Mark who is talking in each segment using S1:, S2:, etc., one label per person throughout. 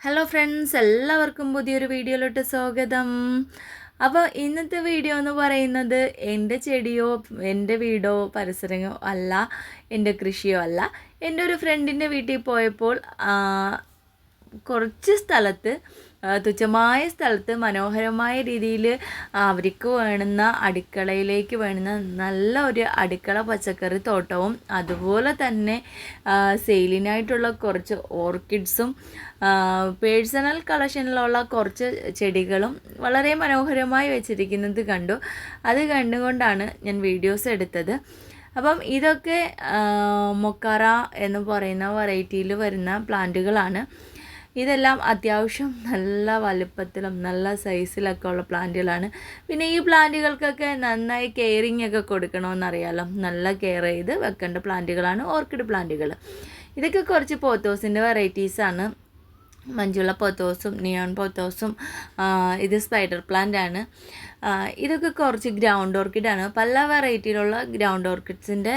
S1: Hello friends എല്ലാവർക്കും പുതിയൊരു വീഡിയോയിലോട്ട് സ്വാഗതം. അപ്പോൾ ഇന്നത്തെ വീഡിയോ എന്ന് പറയുന്നത് എന്റെ ചെടിയോ എന്റെ വീടോ പരിസരമോ അല്ല എന്റെ കൃഷിയോ അല്ല. എന്റെ ഒരു ഫ്രണ്ടിന്റെ വീട്ടിൽ പോയപ്പോൾ കുറച്ച് സ്ഥലത്ത് തുച്ഛമായ സ്ഥലത്ത് മനോഹരമായ രീതിയിൽ അവർക്ക് വേണുന്ന അടുക്കളയിലേക്ക് വേണുന്ന നല്ല ഒരു അടുക്കള പച്ചക്കറി തോട്ടവും അതുപോലെ തന്നെ സെയിലിനായിട്ടുള്ള കുറച്ച് ഓർക്കിഡ്സും പേഴ്സണൽ കളക്ഷനിലുള്ള കുറച്ച് ചെടികളും വളരെ മനോഹരമായി വെച്ചിരിക്കുന്നത് കണ്ടു. അത് കണ്ടുകൊണ്ടാണ് ഞാൻ വീഡിയോസ് എടുത്തത്. അപ്പം ഇതൊക്കെ മൊക്കാറ എന്ന് പറയുന്ന വെറൈറ്റിയിൽ വരുന്ന പ്ലാന്റുകളാണ് ഇതെല്ലാം അത്യാവശ്യം നല്ല വലുപ്പത്തിലും നല്ല സൈസിലൊക്കെ ഉള്ള പ്ലാന്റുകളാണ്. പിന്നെ ഈ പ്ലാന്റുകൾക്കൊക്കെ നന്നായി കെയറിങ് ഒക്കെ കൊടുക്കണമെന്നറിയാലോ നല്ല കെയർ ചെയ്ത് വെക്കേണ്ട പ്ലാന്റുകളാണ് ഓർക്കിഡ് പ്ലാന്റുകൾ. ഇതൊക്കെ കുറച്ച് പോത്തോസിന്റെ വെറൈറ്റീസാണ് മഞ്ജുള പോത്തോസും നിയോൺ പോത്തോസും ഇത് സ്പൈഡർ പ്ലാന്റ് ആണ്. ഇതൊക്കെ കുറച്ച് ഗ്രൗണ്ട് ഓർക്കിഡാണ് പല വെറൈറ്റിയിലുള്ള ഗ്രൗണ്ട് ഓർക്കിഡ്സിന്റെ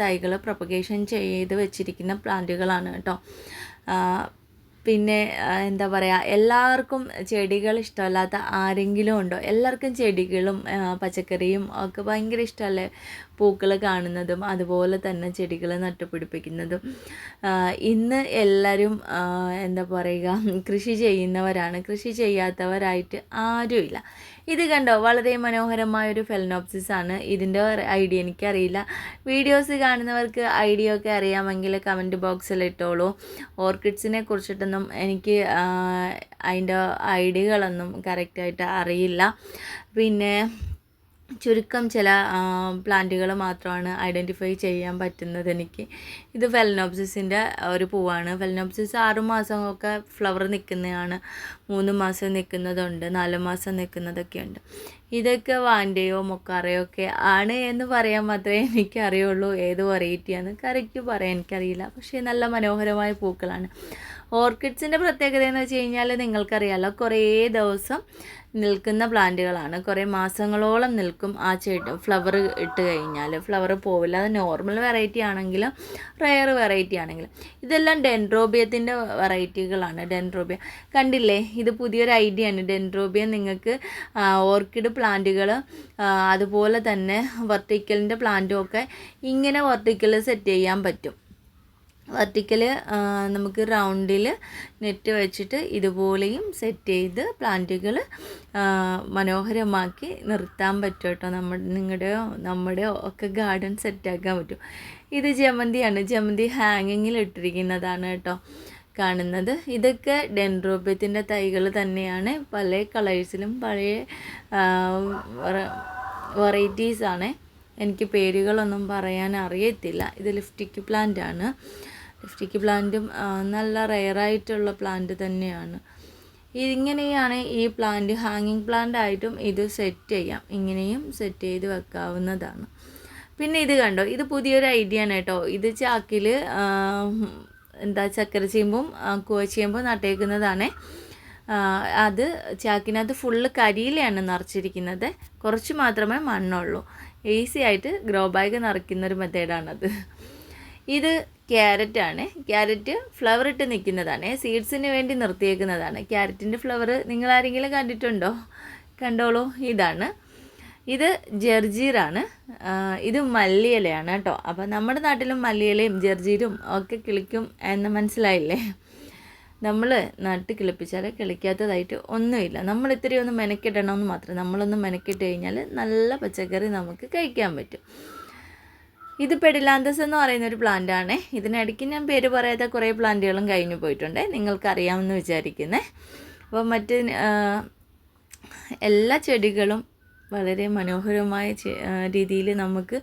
S1: തൈകൾ പ്രൊപ്പഗേഷൻ ചെയ്ത് വെച്ചിരിക്കുന്ന പ്ലാന്റുകളാണ് കേട്ടോ. പിന്നെ എന്താ പറയുക എല്ലാവർക്കും ചെടികൾ ഇഷ്ടമല്ലാത്ത ആരെങ്കിലും ഉണ്ടോ? എല്ലാവർക്കും ചെടികളും പച്ചക്കറിയും ഒക്കെ ഭയങ്കര ഇഷ്ടമല്ലേ? പൂക്കൾ കാണുന്നതും അതുപോലെ തന്നെ ചെടികൾ നട്ടുപിടിപ്പിക്കുന്നതും. ഇന്ന് എല്ലാവരും എന്താ പറയുക കൃഷി ചെയ്യുന്നവരാണ്. കൃഷി ചെയ്യാത്തവരായിട്ട് ആരുമില്ല. ഇത് കണ്ടോ? വളരെ മനോഹരമായ ഒരു ഫെലനോപ്സിസ് ആണ്. ഇതിന്റെ ഐഡിയ എനിക്കറിയില്ല. വീഡിയോസ് കാണുന്നവർക്ക് ഐഡിയ ഒക്കെ അറിയാമെങ്കിൽ കമന്റ് ബോക്സിൽ ഇട്ടോളൂ. ഓർക്കിഡ്സിനെ കുറിച്ചിട്ടൊന്നും എനിക്ക് അതിന്റെ ഐഡിയകളൊന്നും കറക്റ്റായിട്ട് അറിയില്ല. പിന്നെ ചുരുക്കം ചില പ്ലാന്റുകൾ മാത്രമാണ് ഐഡന്റിഫൈ ചെയ്യാൻ പറ്റുന്നത് എനിക്ക്. ഇത് ഫെലനോപ്സിസിന്റെ ഒരു പൂവാണ്. ഫെലനോപ്സിസ് ആറ് ഒക്കെ ഫ്ലവർ നിൽക്കുന്നതാണ് മൂന്ന് മാസം നിൽക്കുന്നതുണ്ട് നാല് മാസം നിൽക്കുന്നതൊക്കെയുണ്ട് ഇതൊക്കെ വാൻഡയോ മൊക്കാറയോ ഒക്കെ ആണ് എന്ന് പറയാൻ മാത്രമേ എനിക്ക് അറിയുള്ളൂ ഏത് വെറൈറ്റിയാണ് കറക്റ്റ് പറയാൻ എനിക്കറിയില്ല. പക്ഷേ നല്ല മനോഹരമായ പൂക്കളാണ്. ഓർക്കിഡ്സിന്റെ പ്രത്യേകത എന്ന് വെച്ച് കഴിഞ്ഞാൽ നിങ്ങൾക്കറിയാലോ കുറേ ദിവസം നിൽക്കുന്ന പ്ലാന്റുകളാണ്. കുറേ മാസങ്ങളോളം നിൽക്കും ആ ചെടി ഫ്ലവർ ഇട്ട് കഴിഞ്ഞാൽ ഫ്ലവർ പോവില്ല അത് നോർമൽ വെറൈറ്റി ആണെങ്കിലും റയർ വെറൈറ്റി ആണെങ്കിലും. ഇതെല്ലാം ഡെൻഡ്രോബിയത്തിന്റെ വെറൈറ്റികളാണ്. ഡെൻഡ്രോബിയ കണ്ടില്ലേ? ഇത് പുതിയൊരു ഐഡിയ ആണ് ഡെൻഡ്രോബിയ നിങ്ങൾക്ക് ഓർക്കിഡ് പ്ലാന്റുകൾ അതുപോലെ തന്നെ വെർട്ടിക്കലിന്റെ പ്ലാന്റും ഒക്കെ ഇങ്ങനെ വെർട്ടിക്കൽ സെറ്റ് ചെയ്യാൻ പറ്റും. വെർട്ടിക്കൽ നമുക്ക് റൗണ്ടിൽ നെറ്റ് വെച്ചിട്ട് ഇതുപോലെയും സെറ്റ് ചെയ്ത് പ്ലാന്റുകൾ മനോഹരമാക്കി നിർത്താൻ പറ്റും കേട്ടോ. നമ്മുടെ നിങ്ങളുടെയോ നമ്മുടെ ഒക്കെ ഗാർഡൻ സെറ്റാക്കാൻ പറ്റും. ഇത് ജമന്തിയാണ്. ജമന്തി ഹാങ്ങിങ്ങിൽ ഇട്ടിരിക്കുന്നതാണ് കേട്ടോ കാണുന്നത്. ഇതൊക്കെ ഡെൻഡ്രോപ്യത്തിന്റെ തൈകൾ തന്നെയാണ്. പല കളേഴ്സിലും പഴയ വെറൈറ്റീസാണ് എനിക്ക് പേരുകളൊന്നും പറയാൻ അറിയത്തില്ല. ഇത് ലിഫ്റ്റിക് പ്ലാന്റ് ആണ്. ലിഫ്റ്റിക് പ്ലാന്റും നല്ല റെയറായിട്ടുള്ള പ്ലാന്റ് തന്നെയാണ്. ഇതിങ്ങനെയാണ് ഈ പ്ലാന്റ് ഹാങ്ങിങ് പ്ലാന്റ് ആയിട്ടും ഇത് സെറ്റ് ചെയ്യാം. ഇങ്ങനെയും സെറ്റ് ചെയ്ത് വെക്കാവുന്നതാണ്. പിന്നെ ഇത് കണ്ടോ? ഇത് പുതിയൊരു ഐഡിയ ആണ് കേട്ടോ. ഇത് ചാക്കിൽ എന്താ ചക്കര ചേമ്പും കൂവച്ചേമ്പും നട്ടേക്കുന്നതാണ്. അത് ചാക്കിനകത്ത് ഫുള്ള് കരിയിലാണ് നിറച്ചിരിക്കുന്നത്. കുറച്ച് മാത്രമേ മണ്ണുള്ളൂ. ഈസി ആയിട്ട് ഗ്രോ ബാഗ് നിറയ്ക്കുന്നൊരു മെത്തേഡാണത് ഇത് ക്യാരറ്റ് ആണ്. ക്യാരറ്റ് ഫ്ലവർ ഇട്ട് നിൽക്കുന്നതാണ്. സീഡ്സിന് വേണ്ടി നിർത്തിയേക്കുന്നതാണ്. ക്യാരറ്റിന്റെ ഫ്ലവർ നിങ്ങൾ ആരെങ്കിലും കണ്ടിട്ടുണ്ടോ? കണ്ടോളൂ. ഇതാണ്. ഇത് ജർജീറാണ് ഇത് മല്ലിയിലയാണ് കേട്ടോ. അപ്പോൾ നമ്മുടെ നാട്ടിലും മല്ലിയിലയും ജർജീരും ഒക്കെ കിളിക്കും എന്ന് മനസ്സിലായില്ലേ? നമ്മൾ നട്ട് കിളിപ്പിച്ചാൽ കിളിക്കാത്തതായിട്ട് ഒന്നുമില്ല. നമ്മൾ ഇത്തിരി ഒന്ന് മെനക്കിടണമെന്ന് മാത്രം. നമ്മളൊന്ന് മെനക്കെട്ട് കഴിഞ്ഞാൽ നല്ല പച്ചക്കറി നമുക്ക് കഴിക്കാൻ പറ്റും. ഇത് പെഡിലാന്തസ് എന്ന് പറയുന്ന ഒരു പ്ലാന്റ് ആണ്. ഇതിനിടയ്ക്ക് ഞാൻ പേര് പറയാത്ത കുറേ പ്ലാന്റുകളും കഴിഞ്ഞു പോയിട്ടുണ്ട്. നിങ്ങൾക്കറിയാമെന്ന് വിചാരിക്കുന്നേ. അപ്പോൾ മറ്റ് എല്ലാ ചെടികളും വളരെ മനോഹരമായ രീതിയിൽ നമുക്ക്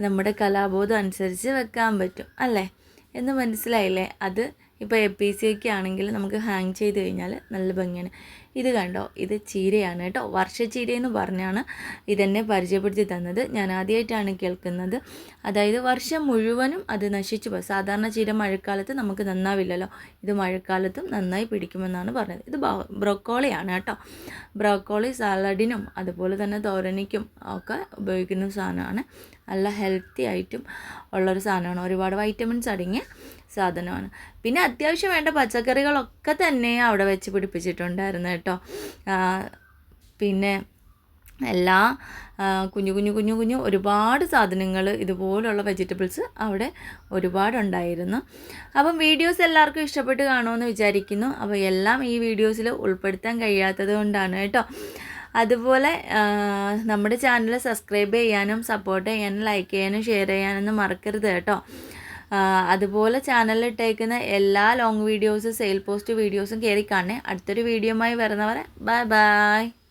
S1: നമ്മുടെ കലാബോധം അനുസരിച്ച് വെക്കാൻ പറ്റും അല്ലേ? എന്ന് മനസ്സിലായില്ലേ? അത് ഇപ്പോൾ എ പി സി ഒക്കെ ആണെങ്കിൽ നമുക്ക് ഹാങ് ചെയ്ത് കഴിഞ്ഞാൽ നല്ല ഭംഗിയാണ്. ഇത് കണ്ടോ? ഇത് ചീരയാണ് കേട്ടോ. വർഷച്ചീര എന്ന് പറഞ്ഞാണ് ഇതെന്നെ പരിചയപ്പെടുത്തി തന്നത്. ഞാൻ ആദ്യമായിട്ടാണ് കേൾക്കുന്നത്. അതായത് വർഷം മുഴുവനും അത് നശിച്ചു പോകും സാധാരണ ചീര മഴക്കാലത്ത് നമുക്ക് നന്നാവില്ലല്ലോ. ഇത് മഴക്കാലത്തും നന്നായി പിടിക്കുമെന്നാണ് പറഞ്ഞത്. ഇത് ബ്രോക്കോളിയാണ് കേട്ടോ. ബ്രോക്കോളി സാലഡിനും അതുപോലെ തന്നെ തോരനിക്കും ഒക്കെ ഉപയോഗിക്കുന്ന സാധനമാണ്. നല്ല ഹെൽത്തി ആയിട്ടും ഉള്ളൊരു സാധനമാണ്. ഒരുപാട് വൈറ്റമിൻസ് അടങ്ങിയ സാധനമാണ്. പിന്നെ അത്യാവശ്യം വേണ്ട പച്ചക്കറികളൊക്കെ തന്നെ അവിടെ വെച്ച് പിടിപ്പിച്ചിട്ടുണ്ടായിരുന്നു കേട്ടോ. പിന്നെ എല്ലാ കുഞ്ഞു കുഞ്ഞു കുഞ്ഞു കുഞ്ഞു ഒരുപാട് സാധനങ്ങൾ ഇതുപോലുള്ള വെജിറ്റബിൾസ് അവിടെ ഒരുപാടുണ്ടായിരുന്നു. അപ്പം വീഡിയോസ് എല്ലാവർക്കും ഇഷ്ടപ്പെട്ട് കാണുമെന്ന് വിചാരിക്കുന്നു. അപ്പോൾ എല്ലാം ഈ വീഡിയോസിൽ ഉൾപ്പെടുത്താൻ കഴിയാത്തത് കൊണ്ടാണ് കേട്ടോ. അതുപോലെ നമ്മുടെ ചാനൽ സബ്സ്ക്രൈബ് ചെയ്യാനും സപ്പോർട്ട് ചെയ്യാനും ലൈക്ക് ചെയ്യാനും ഷെയർ ചെയ്യാനൊന്നും മറക്കരുത് കേട്ടോ. അതുപോലെ ചാനലിൽ ഇട്ടേക്കുന്ന എല്ലാ ലോങ് വീഡിയോസും സെയിൽ പോസ്റ്റ് വീഡിയോസും കയറി കാണണേ. അടുത്തൊരു വീഡിയോയുമായി വരുന്നവരെ ബൈ ബൈ